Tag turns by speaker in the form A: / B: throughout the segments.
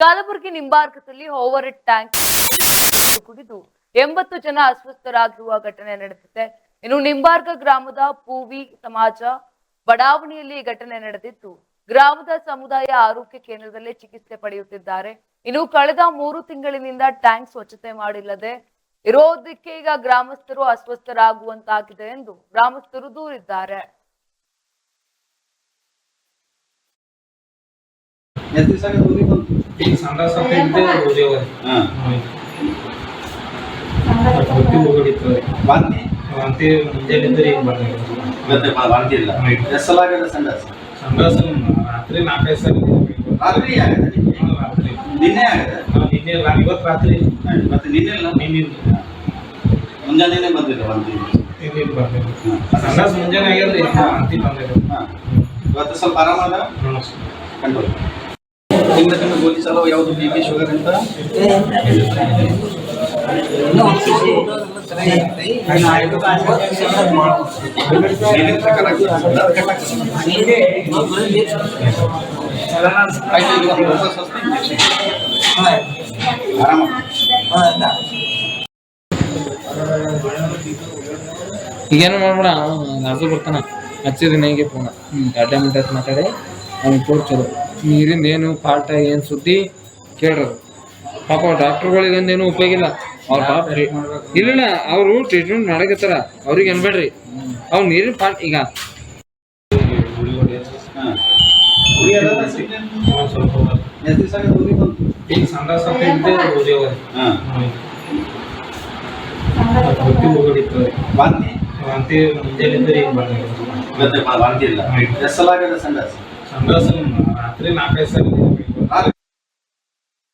A: ಕಲಬುರಗಿ ನಿಂಬಾರ್ಕದಲ್ಲಿ over tank ಕುಡಿದು ಎಂಬತ್ತು ಜನ ಅಸ್ವಸ್ಥರಾಗಿರುವ ಘಟನೆ ನಡೆದಿದೆ. ಇನ್ನು ನಿಂಬಾರ್ಕ ಗ್ರಾಮದ ಪೂವಿ ಸಮಾಜ ಬಡಾವಣೆಯಲ್ಲಿ ಈ ಘಟನೆ ನಡೆದಿದ್ದು, ಗ್ರಾಮದ ಸಮುದಾಯ ಆರೋಗ್ಯ ಕೇಂದ್ರದಲ್ಲಿ ಚಿಕಿತ್ಸೆ ಪಡೆಯುತ್ತಿದ್ದಾರೆ. ಇನ್ನು ಕಳೆದ ಮೂರು ತಿಂಗಳಿನಿಂದ ಟ್ಯಾಂಕ್ ಸ್ವಚ್ಛತೆ ಮಾಡಿಲ್ಲದೆ ಇರೋದಕ್ಕೆ ಈಗ ಗ್ರಾಮಸ್ಥರು ಅಸ್ವಸ್ಥರಾಗುವಂತಾಗಿದೆ ಎಂದು ಗ್ರಾಮಸ್ಥರು ದೂರಿದ್ದಾರೆ.
B: ಈಗ ಸಂಡಾಸ ಅಂತ ಇದ್ದೇ ಹೋದೇವ
C: ಹಾಂ.
B: ಹೊಟ್ಟಿ ಹೋಗಡಿತ್ತವ್ರಿ
C: ವಾಂತಿ?
B: ವಾಂತಿ ಮುಂಜಾನಿಂದ ಈಗ ಬಂದಿಲ್ಲ
C: ಮತ್ತೆ ವಾಂತಿ ಇಲ್ಲ. ಆಗತ್ತೆ ಸಂಡಾಸ
B: ಸಂಡಾಸ ರಾತ್ರಿ ನಾಲ್ಕೈದು ಸಲ
C: ರಾತ್ರಿ ನಿನ್ನೆ
B: ರಾತ್ರಿ.
C: ನಿನ್ನೆ
B: ನಾವು ನಿನ್ನೆ ಇವತ್ತು ರಾತ್ರಿ.
C: ಮತ್ತೆ ನಿನ್ನೆ ಇಲ್ಲ
B: ನಿನ್ನಿಂದ
C: ಮುಂಜಾನೆ ಬಂದಿಲ್ಲ ವಾಂತಿ?
B: ಸಂಡಾಸ ಮುಂಜಾನೆ ಆಗ್ಯದ್ರಿ ವಾಂತಿ ಬಂದಿಲ್ಲ
C: ಇವತ್ತು ಸ್ವಲ್ಪ ಆರಾಮ ಅದ
B: ಹ್ಞೂ
C: ಕಂಡು ಯಾವುದು ಬಿ ಪಿ ಶುಗರ್ ಅಂತ. ಆರಾಮ
D: ಈಗೇನು ಮಾಡ್ಬಿಡ ನಾಡ್ದು ಬರ್ತಾನ ಹಚ್ಚಿದ್ರೆ ಹೇಗೆ ಫೋನ್ ಗಡ್ಡೆ ಮಿಂಟ ಮಾತಾಡಿ ಅವ್ನಿಗೆ ಚಲೋ ನೀರಿಂದ ಏನು ಪಾಠ ಏನು ಸುದ್ದಿ ಕೇಳ್ರದು. ಪಾಪ ಡಾಕ್ಟರ್ಗಳಿಗೆ ಏನು ಉಪಯೋಗ ಇಲ್ಲ. ಅವ್ರ ಪಾಪ ಇಲ್ಲ ಅವರು ಟ್ರೀಟ್ಮೆಂಟ್ ಮಾಡಕತ್ತಾರ. ಅವ್ರಿಗೆ ಅನ್ಬೇಡ್ರಿ. ಅವ್ರು ನೀರಿನ ಪಾಠ ಈಗ.
C: ವಾಂತಿ? ಬ- ವಾಂತಿ ಇಲ್ಲ. ಆಗತ್ತೆ ಸಂಡಾಸ
B: ಸಂಡಾಸ ರಾತ್ರಿ ನಾಲ್ಕೈದು ಸಲ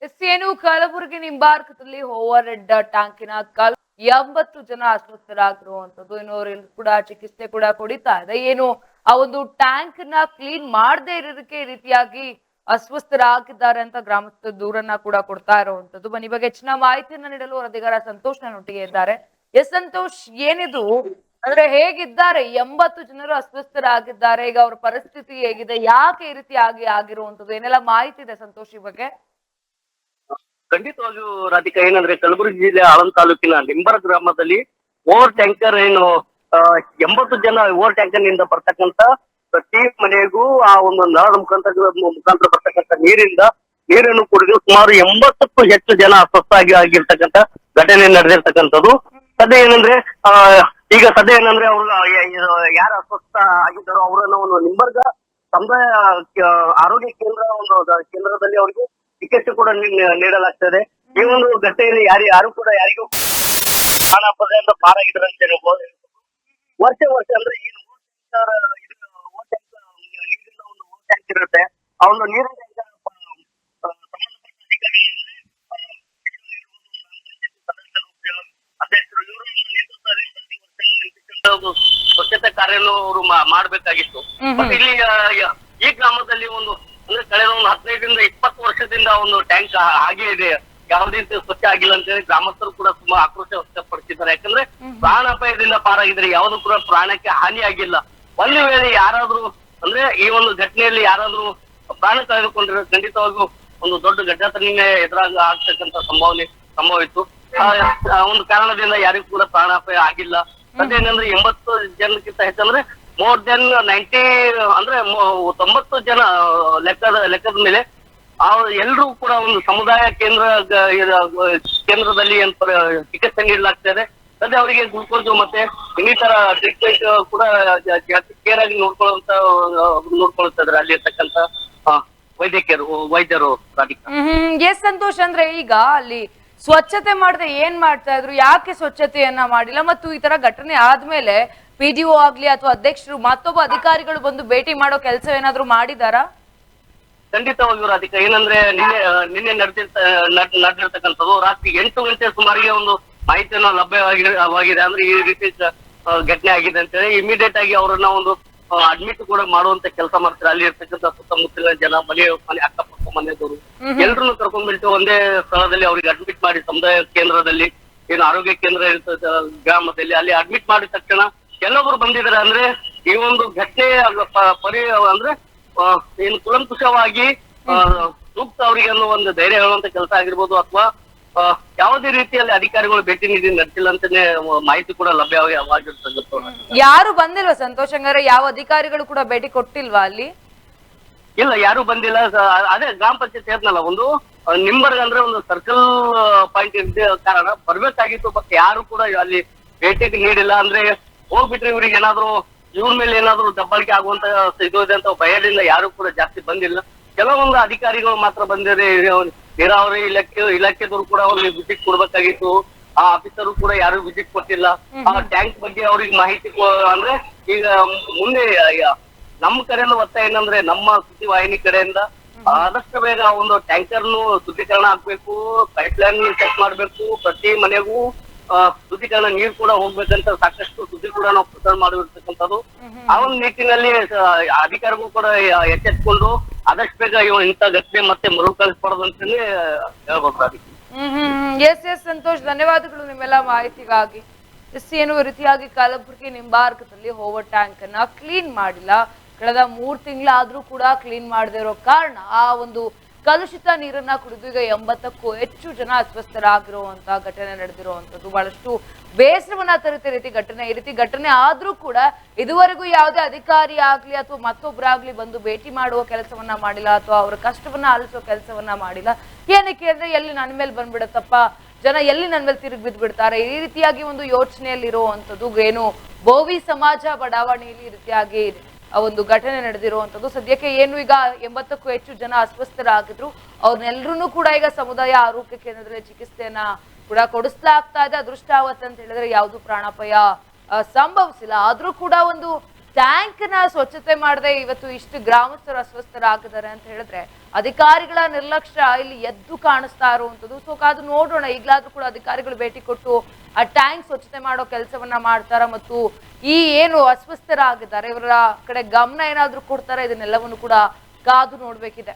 A: ಎಸ್ ಏನು ಕಲಬುರಗಿ ನಿಂಬಾರ್ಕದಲ್ಲಿ ಓವರ್ ಹೆಡ್ ಟ್ಯಾಂಕಿನ ಕಲ್ ಎಂಬತ್ತು ಜನ ಅಸ್ವಸ್ಥರಾಗಿರುವಂತದ್ದು ಇನ್ನು ಕೂಡ ಚಿಕಿತ್ಸೆ ಕೂಡ ಕೊಡಿತಾ ಇದೆ. ಏನು, ಆ ಒಂದು ಟ್ಯಾಂಕ್ನ ಕ್ಲೀನ್ ಮಾಡದೇ ಇರೋದಕ್ಕೆ ರೀತಿಯಾಗಿ ಅಸ್ವಸ್ಥರಾಗಿದ್ದಾರೆ ಅಂತ ಗ್ರಾಮಸ್ಥ ದೂರನ್ನ ಕೂಡ ಕೊಡ್ತಾ ಇರುವಂತದ್ದು ಬನ್ನಿ ಬಗ್ಗೆ ಹೆಚ್ಚಿನ ಮಾಹಿತಿಯನ್ನ ನೀಡಲು ವರದಿಗಾರ ಸಂತೋಷ್ ನನ್ನೊಟ್ಟಿಗೆ ಇದ್ದಾರೆ. ಎಸ್ ಸಂತೋಷ್, ಏನಿದು? ಅಂದ್ರೆ ಹೇಗಿದ್ದಾರೆ? ಎಂಬತ್ತು ಜನರು ಅಸ್ವಸ್ಥರಾಗಿದ್ದಾರೆ. ಈಗ ಅವರ ಪರಿಸ್ಥಿತಿ ಹೇಗಿದೆ? ಯಾಕೆ ಈ ಆಗಿ ಆಗಿರುವಂತದ್ದು ಏನೆಲ್ಲ ಮಾಹಿತಿ ಇದೆ ಸಂತೋಷ್ ಬಗ್ಗೆ?
E: ಖಂಡಿತವಾಗಿಯೂ ರಾಧಿಕಾ, ಏನಂದ್ರೆ ಕಲಬುರಗಿ ಜಿಲ್ಲೆ ಆಳಂದ ತಾಲೂಕಿನ ನಿಂಬರ ಗ್ರಾಮದಲ್ಲಿ ಓವರ್ ಟ್ಯಾಂಕರ್ ಏನು ಎಂಬತ್ತು ಜನ ಓವರ್ ಟ್ಯಾಂಕರ್ನಿಂದ ಬರ್ತಕ್ಕಂತ ಪ್ರತಿ ಮನೆಗೂ ಆ ಒಂದು ನಳದ ಮುಖಾಂತರ ಮುಖಾಂತರ ಬರ್ತಕ್ಕಂತ ನೀರಿಂದ ನೀರನ್ನು ಕುಡಿದು ಸುಮಾರು ಎಂಬತ್ತಕ್ಕೂ ಹೆಚ್ಚು ಜನ ಅಸ್ವಸ್ಥ ಆಗಿ ಆಗಿರ್ತಕ್ಕಂತ ಘಟನೆ ನಡೆದಿರ್ತಕ್ಕಂಥದ್ದು. ಸದ್ಯ ಏನಂದ್ರೆ, ಆ ಈಗ ಸದ್ಯ ಏನಂದ್ರೆ ಅವ್ರು ಯಾರು ಅಸ್ವಸ್ಥ ಆಗಿದ್ದಾರೋ ಅವರನ್ನ ಒಂದು ನಿಂಬರ್ಗ ಸಮುದಾಯ ಆರೋಗ್ಯ ಕೇಂದ್ರ ಒಂದು ಕೇಂದ್ರದಲ್ಲಿ ಅವರಿಗೆ ಚಿಕಿತ್ಸೆ ಕೂಡ ನೀಡಲಾಗ್ತದೆ. ಈ ಒಂದು ಘಟನೆಯಲ್ಲಿ ಯಾರು ಯಾರು ಕೂಡ ಯಾರಿಗೂ ಪ್ರಾಣಾಪಾಯದಿಂದ ಪಾರಾಗಿದ್ದಾರೆ ಅಂತ ಹೇಳ್ಬೋದು. ವರ್ಷ ವರ್ಷ ಅಂದ್ರೆ ಟ್ಯಾಂಕರ್ ನೀರಿನ ಒಂದು ಟ್ಯಾಂಕ್ ಇರುತ್ತೆ. ಆ ಒಂದು ನೀರಿನ ಟ್ಯಾಂಕರ್ ಆ, ಸಂಬಂಧಪಟ್ಟ ಅಧಿಕಾರಿಗಳಂದ್ರೆ ಆ, ಇರ್ಬೋದು, ಗ್ರಾಮ ಪಂಚಾಯತಿ ಸದಸ್ಯರು ಅಧ್ಯಕ್ಷರು ಇವರು ನೇತೃತ್ವದಲ್ಲಿ ಪ್ರತಿ ವರ್ಷನೂ ಇಂತಿಷ್ಟೊಂದು ಒಂದು ಸ್ವಚ್ಛತೆ ಕಾರ್ಯವನ್ನು ಅವರು ಮಾಡ್ಬೇಕಾಗಿತ್ತು. ಮತ್ತೆ ಇಲ್ಲಿ ಈ ಗ್ರಾಮದಲ್ಲಿ ಒಂದು ಅಂದ್ರೆ ಕಳೆದ ಒಂದು ಹದಿನೈದರಿಂದ ಇಪ್ಪತ್ತು ವರ್ಷದಿಂದ ಒಂದು ಟ್ಯಾಂಕ್ ಹಾಗೆ ಇದೆ. ಯಾವುದೇ ರೀತಿ ಸ್ವಚ್ಛ ಆಗಿಲ್ಲ ಅಂತ ಹೇಳಿ ಗ್ರಾಮಸ್ಥರು ಕೂಡ ತುಂಬಾ ಆಕ್ರೋಶ ವ್ಯಕ್ತಪಡಿಸಿದ್ದಾರೆ. ಯಾಕಂದ್ರೆ ಪ್ರಾಣಾಪಾಯದಿಂದ ಪಾರಾಗಿದ್ರೆ ಯಾವುದು ಕೂಡ ಪ್ರಾಣಕ್ಕೆ ಹಾನಿ ಆಗಿಲ್ಲ. ಒಂದು ವೇಳೆ ಯಾರಾದ್ರೂ ಅಂದ್ರೆ ಈ ಒಂದು ಘಟನೆಯಲ್ಲಿ ಯಾರಾದ್ರೂ ಪ್ರಾಣ ಕಳೆದುಕೊಂಡ್ರೆ ಖಂಡಿತವಾಗಿಯೂ ಒಂದು ದೊಡ್ಡ ಘಟನೆ ಎದುರಾಗ ಆಗ್ತಕ್ಕಂತ ಸಂಭಾವನೆ ಸಂಭವ ಇತ್ತು ಆ ಆ ಒಂದು ಕಾರಣದಿಂದ ಯಾರಿಗೂ ಕೂಡ ಪ್ರಾಣಾಪಾಯ ಆಗಿಲ್ಲ. ಏನಂದ್ರೆ ಎಂಬತ್ತು ಜನಕ್ಕಿಂತ ಹೆಚ್ಚಂದ್ರೆ ಮೋರ್ ದೆನ್ ನೈಂಟಿ ಅಂದ್ರೆ ತೊಂಬತ್ತು ಜನ ಲೆಕ್ಕದ ಲೆಕ್ಕದ ಮೇಲೆ ಆ ಎಲ್ಲರೂ ಕೂಡ ಒಂದು ಸಮುದಾಯ ಕೇಂದ್ರ ಕೇಂದ್ರದಲ್ಲಿ ಏನ್ ಚಿಕಿತ್ಸೆ ನೀಡಲಾಗ್ತದೆ ಅದೇ ಅವರಿಗೆ ಗ್ಲುಕೋಸ್ ಮತ್ತೆ ಇನ್ನಿತರ ಟ್ರೀಟ್ಮೆಂಟ್ ಕೂಡ ಕೇರ್ ಆಗಿ ನೋಡ್ಕೊಳ್ಳುವಂತ ನೋಡ್ಕೊಳ್ತಾ ಅಲ್ಲಿ ಇರ್ತಕ್ಕಂತ ವೈದ್ಯಕೀಯರು ವೈದ್ಯರು
A: ಹ್ಮ್. ಎಸ್ ಸಂತೋಷ್ ಅಂದ್ರೆ ಈಗ ಅಲ್ಲಿ ಸ್ವಚ್ಛತೆ ಮಾಡದೆ ಏನ್ ಮಾಡ್ತಾ ಇದ್ರು? ಯಾಕೆ ಸ್ವಚ್ಛತೆಯನ್ನ ಮಾಡಿಲ್ಲ? ಮತ್ತು ಈ ತರ ಘಟನೆ ಆದ್ಮೇಲೆ ಪಿ ಡಿ ಒ ಆಗ್ಲಿ ಅಥವಾ ಅಧ್ಯಕ್ಷರು ಮತ್ತೊಬ್ಬ ಅಧಿಕಾರಿಗಳು ಬಂದು ಭೇಟಿ ಮಾಡೋ ಕೆಲಸ ಏನಾದ್ರು ಮಾಡಿದಾರಾ?
E: ಖಂಡಿತವಾಗಿಯೂ ರಾಧಿಕಾ ಏನಂದ್ರೆ ನಿನ್ನೆ ನಿನ್ನೆ ನಡೆದಿರ್ತ ನಡೆದಿರ್ತಕ್ಕಂಥದ್ದು ರಾತ್ರಿ ಎಂಟು ಗಂಟೆ ಸುಮಾರಿಗೆ ಒಂದು ಮಾಹಿತಿಯನ್ನು ಲಭ್ಯವಾಗಿದೆ ಅಂದ್ರೆ ಈ ರೀತಿ ಘಟನೆ ಆಗಿದೆ ಅಂತ ಹೇಳಿ ಇಮಿಡಿಯೇಟ್ ಆಗಿ ಅವರನ್ನ ಒಂದು ಅಡ್ಮಿಟ್ ಕೂಡ ಮಾಡುವಂತ ಕೆಲಸ ಮಾಡ್ತಾರೆ. ಅಲ್ಲಿ ಇರ್ತಕ್ಕಂಥ ಸುತ್ತಮುತ್ತಲಿನ ಜನ ಮನೆ ಮನೆ ಅಕ್ಕಪಕ್ಕ ಮನೆಯವರು ಎಲ್ರನ್ನು ಕರ್ಕೊಂಡ್ಬಿಟ್ಟು ಒಂದೇ ಸ್ಥಳದಲ್ಲಿ ಅವ್ರಿಗೆ ಅಡ್ಮಿಟ್ ಮಾಡಿ ಸಮುದಾಯ ಕೇಂದ್ರದಲ್ಲಿ ಏನು ಆರೋಗ್ಯ ಕೇಂದ್ರ ಇರ್ತದೆ ಗ್ರಾಮದಲ್ಲಿ ಅಲ್ಲಿ ಅಡ್ಮಿಟ್ ಮಾಡಿದ ತಕ್ಷಣ ಕೆಲವೊಬ್ರು ಬಂದಿದ್ದಾರೆ ಅಂದ್ರೆ ಈ ಒಂದು ಘಟನೆ ಪರಿ ಅಂದ್ರೆ ಏನು ಕುಲಂಕುಷವಾಗಿ ಸೂಕ್ತ ಅವರಿಗೆ ಅನ್ನೋ ಒಂದು ಧೈರ್ಯ ಹೇಳುವಂತ ಕೆಲಸ ಆಗಿರ್ಬೋದು ಅಥವಾ ಯಾವುದೇ ರೀತಿಯಲ್ಲಿ ಅಧಿಕಾರಿಗಳು ಭೇಟಿ ನೀಡಿ ನಡೆಸಿಲ್ಲ ಅಂತಾನೆ ಮಾಹಿತಿ ಕೂಡ ಲಭ್ಯವಾಗಿರ್ತದೆ
A: ಯಾರು ಬಂದಿಲ್ವಾ ಸಂತೋಷ್ ಹಂಗಾರೆ? ಯಾವ ಅಧಿಕಾರಿಗಳು ಕೂಡ ಭೇಟಿ ಕೊಟ್ಟಿಲ್ವಾ ಅಲ್ಲಿ?
E: ಇಲ್ಲ ಯಾರು ಬಂದಿಲ್ಲ. ಅದೇ ಗ್ರಾಮ ಪಂಚಾಯತ್ ಹೇಳ್ತನಲ್ಲ ಒಂದು ನಿಂಬರ್ಗ್ ಅಂದ್ರೆ ಒಂದು ಸರ್ಕಲ್ ಪಾಯಿಂಟ್ ಇದ್ದ ಕಾರಣ. ಬರ್ಬೇಕಾಗಿತ್ತು ಬಟ್ ಯಾರು ಕೂಡ ಅಲ್ಲಿ ಭೇಟಿಗೆ ನೀಡಿಲ್ಲ. ಅಂದ್ರೆ ಹೋಗ್ಬಿಟ್ರೆ ಇವ್ರಿಗೆ ಏನಾದ್ರು ಇವ್ರ ಮೇಲೆ ಏನಾದ್ರು ದಬ್ಬಾಳಿಕೆ ಆಗುವಂತ ಇದು ಇದೆ ಅಂತ ಭಯದಿಂದ ಯಾರು ಕೂಡ ಜಾಸ್ತಿ ಬಂದಿಲ್ಲ. ಕೆಲವೊಂದು ಅಧಿಕಾರಿಗಳು ಮಾತ್ರ ಬಂದಿದೆ. ನೀರಾವರಿ ಇಲಾಖೆ ಇಲಾಖೆದವರು ಕೂಡ ಅವ್ರಿಗೆ ವಿಸಿಟ್ ಕೊಡ್ಬೇಕಾಗಿತ್ತು. ಆ ಆಫೀಸರು ಕೂಡ ಯಾರು ವಿಸಿಟ್ ಕೊಟ್ಟಿಲ್ಲ. ಆ ಟ್ಯಾಂಕ್ ಬಗ್ಗೆ ಅವ್ರಿಗೆ ಮಾಹಿತಿ ಅಂದ್ರೆ ಈಗ ಮುಂದೆ ನಮ್ಮ ಕಡೆಯಿಂದ ಒತ್ತಾಯ ಏನಂದ್ರೆ ನಮ್ಮ ಸುದ್ದಿ ವಾಹಿನಿ ಕಡೆಯಿಂದ ಆದಷ್ಟು ಬೇಗ ಒಂದು ಟ್ಯಾಂಕರ್ನು ಶುದ್ಧೀಕರಣ ಆಗ್ಬೇಕು ಪೈಪ್ ಲೈನ್ ಚೆಕ್ ಮಾಡ್ಬೇಕು ಪ್ರತಿ ಮನೆಗೂ ಶುದ್ಧೀಕರಣ ನೀರು ಕೂಡ ಹೋಗ್ಬೇಕಂತ ಸಾಕಷ್ಟು ಸುದ್ದಿ ಕೂಡ ನಾವು ಪ್ರಚಾರ ಮಾಡಿರ್ತಕ್ಕಂಥದ್ದು. ಆ ಒಂದು ನಿಟ್ಟಿನಲ್ಲಿ ಅಧಿಕಾರಿಗಳು ಕೂಡ ಎಚ್ಚೆತ್ಕೊಂಡು ಆದಷ್ಟು ಬೇಗ ಇವ್ ಇಂಥ ಘಟನೆ ಮತ್ತೆ ಮರುಕಳಿಸಬಾರ್ದು ಅಂತಾನೆ ಹೇಳ್ಬೋದು
A: ಹ್ಮ್ ಎಸ್ ಎಸ್ ಸಂತೋಷ್ ಧನ್ಯವಾದಗಳು ನಿಮ್ಮೆಲ್ಲ ಮಾಹಿತಿಗಾಗಿ. ಎಸ್ ಏನು ರೀತಿಯಾಗಿ ಕಲಬುರಗಿ ನಿಂಬಾರ್ಕದಲ್ಲಿ ಹೋವರ್ ಟ್ಯಾಂಕ್ ಅನ್ನ ಕ್ಲೀನ್ ಮಾಡಿಲ್ಲ. ಕಳೆದ ಮೂರು ತಿಂಗಳಾದ್ರೂ ಕೂಡ ಕ್ಲೀನ್ ಮಾಡದೇ ಇರೋ ಕಾರಣ ಆ ಒಂದು ಕಲುಷಿತ ನೀರನ್ನ ಕುಡಿದು ಈಗ ಎಂಬತ್ತಕ್ಕೂ ಹೆಚ್ಚು ಜನ ಅಸ್ವಸ್ಥರಾಗಿರುವಂತ ಘಟನೆ ನಡೆದಿರುವಂತದ್ದು ಬಹಳಷ್ಟು ಬೇಸರವನ್ನ ತರುತ್ತೆ ರೀತಿ ಘಟನೆ. ಈ ರೀತಿ ಘಟನೆ ಆದ್ರೂ ಕೂಡ ಇದುವರೆಗೂ ಯಾವುದೇ ಅಧಿಕಾರಿ ಆಗ್ಲಿ ಅಥವಾ ಮತ್ತೊಬ್ಬರಾಗ್ಲಿ ಬಂದು ಭೇಟಿ ಮಾಡುವ ಕೆಲಸವನ್ನ ಮಾಡಿಲ್ಲ ಅಥವಾ ಅವರ ಕಷ್ಟವನ್ನ ಆಲಿಸುವ ಕೆಲಸವನ್ನ ಮಾಡಿಲ್ಲ. ಏನಕ್ಕೆ ಅಂದ್ರೆ ಎಲ್ಲಿ ನನ್ನ ಮೇಲೆ ಬಂದ್ಬಿಡತ್ತಪ್ಪ? ಜನ ಎಲ್ಲಿ ನನ್ನ ಮೇಲೆ ತಿರುಗಿ ಬಿದ್ದು ಬಿಡ್ತಾರೆ ಈ ರೀತಿಯಾಗಿ ಒಂದು ಯೋಚನೆಯಲ್ಲಿ ಇರುವಂತದ್ದು ಏನು ಬೋವಿ ಸಮಾಜ ಬಡಾವಣೆಯಲ್ಲಿ ಈ ರೀತಿಯಾಗಿ ಒಂದು ಘಟನೆ ನಡೆದಿರುವಂತದ್ದು. ಸದ್ಯಕ್ಕೆ ಏನು ಈಗ ಎಂಬತ್ತಕ್ಕೂ ಹೆಚ್ಚು ಜನ ಅಸ್ವಸ್ಥರಾಗಿದ್ರು. ಅವ್ರನ್ನೆಲ್ಲರೂ ಕೂಡ ಈಗ ಸಮುದಾಯ ಆರೋಗ್ಯ ಕೇಂದ್ರದಲ್ಲಿ ಚಿಕಿತ್ಸೆಯನ್ನ ಕೂಡ ಕೊಡಿಸ್ಲಾಗ್ತಾ ಇದೆ. ಅದೃಷ್ಟಾವತ್ ಅಂತ ಹೇಳಿದ್ರೆ ಯಾವುದು ಪ್ರಾಣಾಪಾಯ ಸಂಭವಿಸಿಲ್ಲ. ಆದ್ರೂ ಕೂಡ ಒಂದು ಟ್ಯಾಂಕ್ನ ಸ್ವಚ್ಛತೆ ಮಾಡದೆ ಇವತ್ತು ಇಷ್ಟು ಗ್ರಾಮಸ್ಥರು ಅಸ್ವಸ್ಥರಾಗಿದ್ದಾರೆ ಅಂತ ಹೇಳಿದ್ರೆ ಅಧಿಕಾರಿಗಳ ನಿರ್ಲಕ್ಷ್ಯ ಇಲ್ಲಿ ಎದ್ದು ಕಾಣಿಸ್ತಾ ಇರುವಂತದ್ದು ಸೊ ಕಾದು ನೋಡೋಣ. ಈಗಲಾದ್ರೂ ಕೂಡ ಅಧಿಕಾರಿಗಳು ಭೇಟಿ ಕೊಟ್ಟು ಆ ಟ್ಯಾಂಕ್ ಸ್ವಚ್ಛತೆ ಮಾಡೋ ಕೆಲಸವನ್ನ ಮಾಡ್ತಾರ ಮತ್ತು ಈ ಏನು ಅಸ್ವಸ್ಥರಾಗಿದ್ದಾರೆ, ಇವರ ಕಡೆ ಗಮನ ಏನಾದ್ರೂ ಕೊಡ್ತಾರೆ, ಇದನ್ನೆಲ್ಲವನ್ನು ಕೂಡ ಕಾದು ನೋಡ್ಬೇಕಿದೆ.